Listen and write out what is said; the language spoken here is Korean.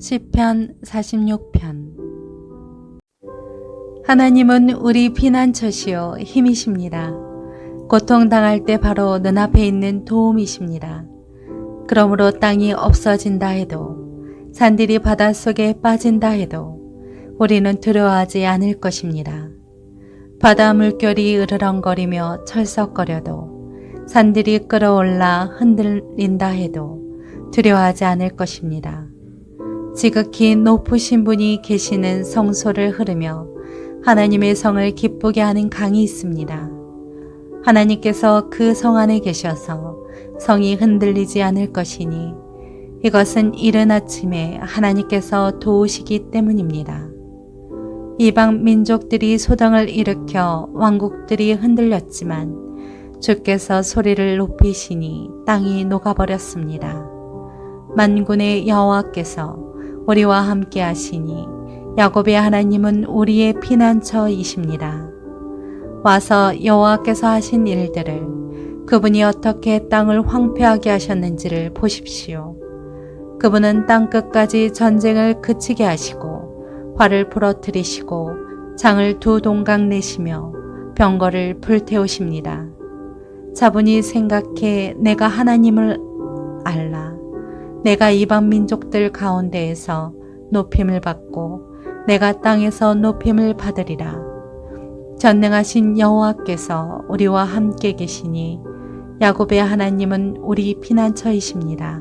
시편 46편 하나님은 우리 피난처시요 힘이십니다. 고통당할 때 바로 눈앞에 있는 도움이십니다. 그러므로 땅이 없어진다 해도 산들이 바닷속에 빠진다 해도 우리는 두려워하지 않을 것입니다. 바다 물결이 으르렁거리며 철썩거려도 산들이 끌어올라 흔들린다 해도 두려워하지 않을 것입니다. 지극히 높으신 분이 계시는 성소를 흐르며 하나님의 성을 기쁘게 하는 강이 있습니다. 하나님께서 그 성 안에 계셔서 성이 흔들리지 않을 것이니 이것은 이른 아침에 하나님께서 도우시기 때문입니다. 이방 민족들이 소동을 일으켜 왕국들이 흔들렸지만 주께서 소리를 높이시니 땅이 녹아버렸습니다. 만군의 여호와께서 우리와 함께 하시니 야곱의 하나님은 우리의 피난처이십니다. 와서 여호와께서 하신 일들을 그분이 어떻게 땅을 황폐하게 하셨는지를 보십시오. 그분은 땅 끝까지 전쟁을 그치게 하시고 활을 부러뜨리시고 장을 두 동강 내시며 병거를 불태우십니다. 자분이 생각해 내가 하나님을. 내가 이방 민족들 가운데에서 높임을 받고 내가 땅에서 높임을 받으리라. 전능하신 여호와께서 우리와 함께 계시니 야곱의 하나님은 우리 피난처이십니다.